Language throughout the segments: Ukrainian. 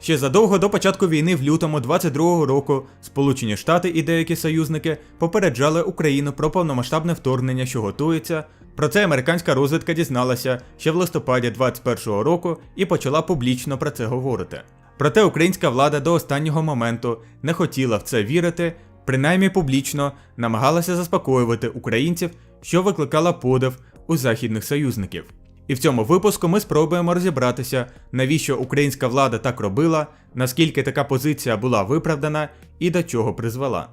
Ще задовго до початку війни в лютому 22-го року Сполучені Штати і деякі союзники попереджали Україну про повномасштабне вторгнення, що готується. Про це американська розвідка дізналася ще в листопаді 21-го року і почала публічно про це говорити. Проте українська влада до останнього моменту не хотіла в це вірити, принаймні публічно намагалася заспокоювати українців, що викликала подив у західних союзників. І в цьому випуску ми спробуємо розібратися, навіщо українська влада так робила, наскільки така позиція була виправдана і до чого призвела.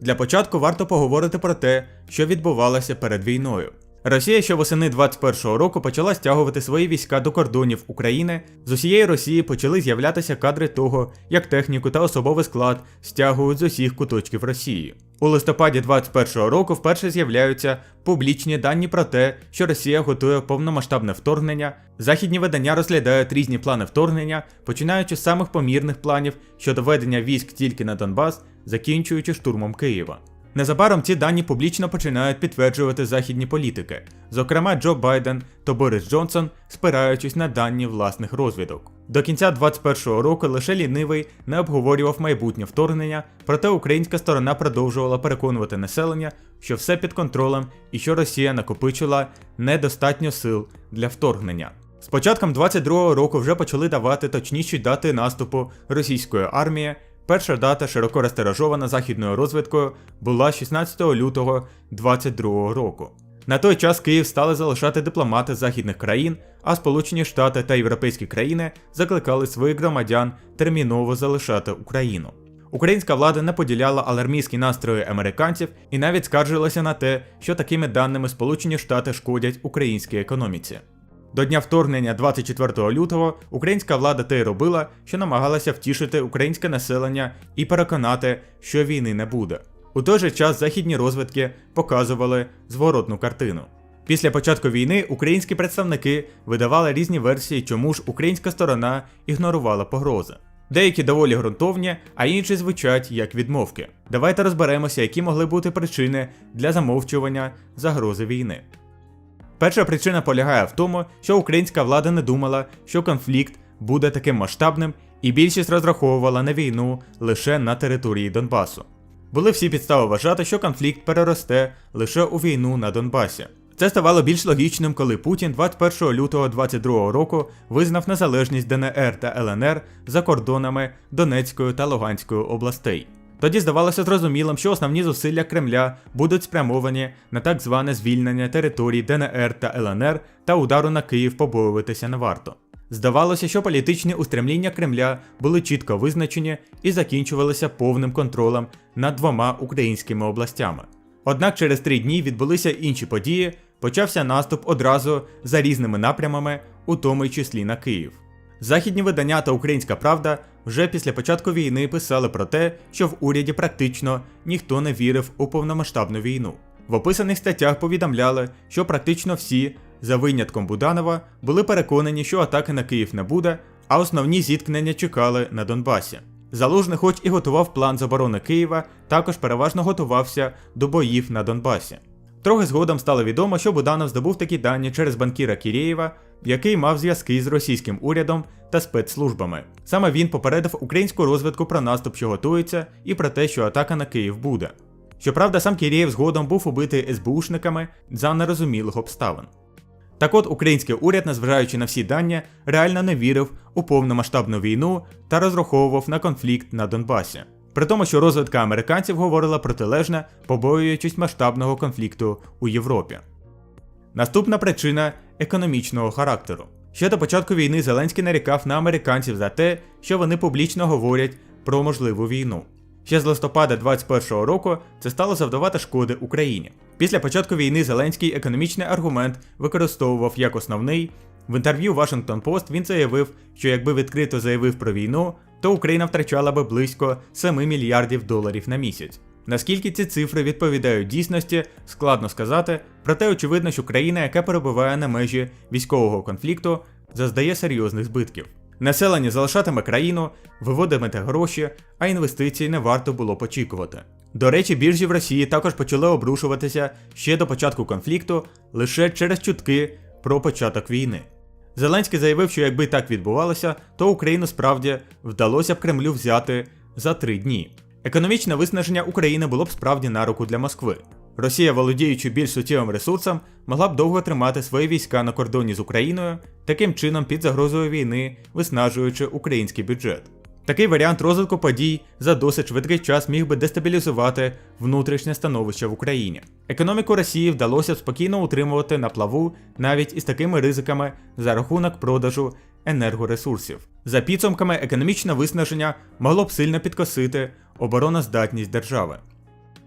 Для початку варто поговорити про те, що відбувалося перед війною. Росія ще восени 21-го року почала стягувати свої війська до кордонів України. З усієї Росії почали з'являтися кадри того, як техніку та особовий склад стягують з усіх куточків Росії. У листопаді 21-го року вперше з'являються публічні дані про те, що Росія готує повномасштабне вторгнення. Західні видання розглядають різні плани вторгнення, починаючи з самих помірних планів щодо ведення військ тільки на Донбас, закінчуючи штурмом Києва. Незабаром ці дані публічно починають підтверджувати західні політики, зокрема Джо Байден та Борис Джонсон, спираючись на дані власних розвідок. До кінця 2021 року лише лінивий не обговорював майбутнє вторгнення, проте українська сторона продовжувала переконувати населення, що все під контролем і що Росія накопичила недостатньо сил для вторгнення. З початком 22-го року вже почали давати точніші дати наступу російської армії. Перша дата, широко розтиражована західною розвідкою, була 16 лютого 22 року. На той час Київ стали залишати дипломати західних країн, а Сполучені Штати та європейські країни закликали своїх громадян терміново залишати Україну. Українська влада не поділяла алармійські настрої американців і навіть скаржилася на те, що такими даними Сполучені Штати шкодять українській економіці. До дня вторгнення 24 лютого українська влада те й робила, що намагалася втішити українське населення і переконати, що війни не буде. У той же час західні розвідки показували зворотну картину. Після початку війни українські представники видавали різні версії, чому ж українська сторона ігнорувала погрози. Деякі доволі ґрунтовні, а інші звучать як відмовки. Давайте розберемося, які могли бути причини для замовчування загрози війни. Перша причина полягає в тому, що українська влада не думала, що конфлікт буде таким масштабним, і більшість розраховувала на війну лише на території Донбасу. Були всі підстави вважати, що конфлікт переросте лише у війну на Донбасі. Це ставало більш логічним, коли Путін 21 лютого 22 року визнав незалежність ДНР та ЛНР за кордонами Донецької та Луганської областей. Тоді здавалося зрозумілим, що основні зусилля Кремля будуть спрямовані на так зване звільнення територій ДНР та ЛНР та удару на Київ побоюватися не варто. Здавалося, що політичні устремління Кремля були чітко визначені і закінчувалися повним контролем над двома українськими областями. Однак через три дні відбулися інші події, почався наступ одразу за різними напрямами, у тому числі на Київ. Західні видання та Українська Правда вже після початку війни писали про те, що в уряді практично ніхто не вірив у повномасштабну війну. В описаних статтях повідомляли, що практично всі, за винятком Буданова, були переконані, що атаки на Київ не буде, а основні зіткнення чекали на Донбасі. Залужний, хоч і готував план з оборони Києва, також переважно готувався до боїв на Донбасі. Трохи згодом стало відомо, що Буданов здобув такі дані через банкіра Кірєєва, який мав зв'язки з російським урядом та спецслужбами. Саме він попередив українську розвідку про наступ, що готується, і про те, що атака на Київ буде. Щоправда, сам Кірєєв згодом був убитий СБУшниками за нерозумілих обставин. Так от український уряд, незважаючи на всі дані, реально не вірив у повномасштабну війну та розраховував на конфлікт на Донбасі. При тому, що розвідка американців говорила протилежне, побоюючись масштабного конфлікту у Європі. Наступна причина економічного характеру. Ще до початку війни Зеленський нарікав на американців за те, що вони публічно говорять про можливу війну. Ще з листопада 2021 року це стало завдавати шкоди Україні. Після початку війни Зеленський економічний аргумент використовував як основний. В інтерв'ю Washington Post він заявив, що якби відкрито заявив про війну, то Україна втрачала би близько 7 мільярдів доларів на місяць. Наскільки ці цифри відповідають дійсності, складно сказати, проте очевидно, що країна, яка перебуває на межі військового конфлікту, заздає серйозних збитків. Населення залишатиме країну, виводитиме гроші, а інвестицій не варто було очікувати. До речі, біржі в Росії також почали обрушуватися ще до початку конфлікту лише через чутки про початок війни. Зеленський заявив, що якби так відбувалося, то Україну справді вдалося б Кремлю взяти за три дні. Економічне виснаження України було б справді на руку для Москви. Росія, володіючи більш суттєвим ресурсом, могла б довго тримати свої війська на кордоні з Україною, таким чином під загрозою війни, виснажуючи український бюджет. Такий варіант розвитку подій за досить швидкий час міг би дестабілізувати внутрішнє становище в Україні. Економіку Росії вдалося спокійно утримувати на плаву навіть із такими ризиками за рахунок продажу енергоресурсів. За підсумками, економічне виснаження могло б сильно підкосити обороноздатність держави.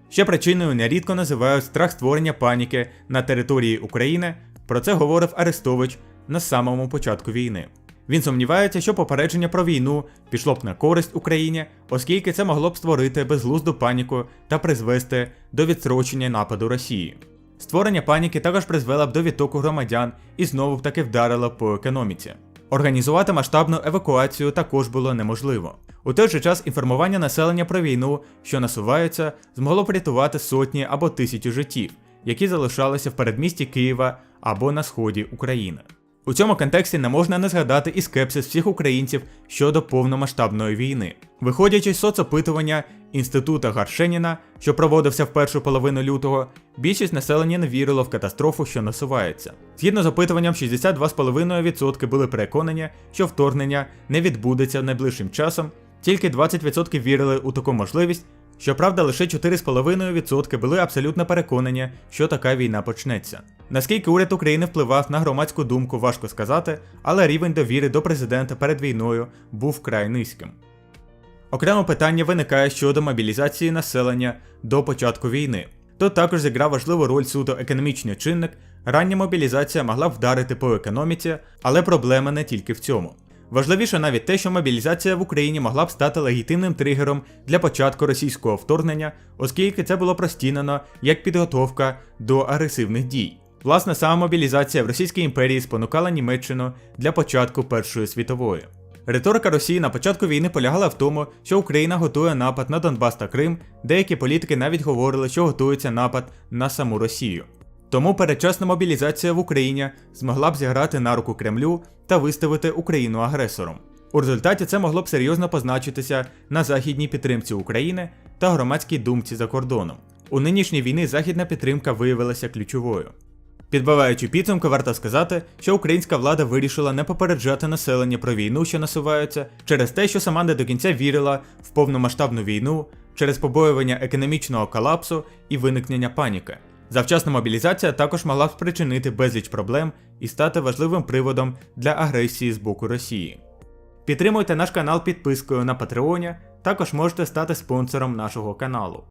Ще причиною нерідко називають страх створення паніки на території України. Про це говорив Арестович на самому початку війни. Він сумнівається, що попередження про війну пішло б на користь Україні, оскільки це могло б створити безглузду паніку та призвести до відсрочення нападу Росії. Створення паніки також призвело б до відтоку громадян і знову б таки вдарило по економіці. Організувати масштабну евакуацію також було неможливо. У той же час інформування населення про війну, що насувається, змогло врятувати сотні або тисячі життів, які залишалися в передмісті Києва або на сході України. У цьому контексті не можна не згадати і скепсис всіх українців щодо повномасштабної війни. Виходячи з соцопитування інститута Гаршеніна, що проводився в першу половину лютого, більшість населення не вірило в катастрофу, що насувається. Згідно з опитуванням, 62,5% були переконані, що вторгнення не відбудеться найближчим часом, тільки 20% вірили у таку можливість. Щоправда, лише 4,5% були абсолютно переконані, що така війна почнеться. Наскільки уряд України впливав на громадську думку, важко сказати, але рівень довіри до президента перед війною був вкрай низьким. Окремо питання виникає щодо мобілізації населення до початку війни. Тут також зіграв важливу роль суто економічний чинник. Рання мобілізація могла вдарити по економіці, але проблема не тільки в цьому. Важливіше навіть те, що мобілізація в Україні могла б стати легітимним тригером для початку російського вторгнення, оскільки це було простінено як підготовка до агресивних дій. Власне, сама мобілізація в Російській імперії спонукала Німеччину для початку Першої світової. Риторика Росії на початку війни полягала в тому, що Україна готує напад на Донбас та Крим, деякі політики навіть говорили, що готується напад на саму Росію. Тому передчасна мобілізація в Україні змогла б зіграти на руку Кремлю та виставити Україну агресором. У результаті це могло б серйозно позначитися на західній підтримці України та громадській думці за кордоном. У нинішній війні західна підтримка виявилася ключовою. Підбиваючи підсумки, варто сказати, що українська влада вирішила не попереджати населення про війну, що насувається, через те, що сама не до кінця вірила в повномасштабну війну, через побоювання економічного колапсу і виникнення паніки. Завчасна мобілізація також могла спричинити безліч проблем і стати важливим приводом для агресії з боку Росії. Підтримуйте наш канал підпискою на Патреоні, також можете стати спонсором нашого каналу.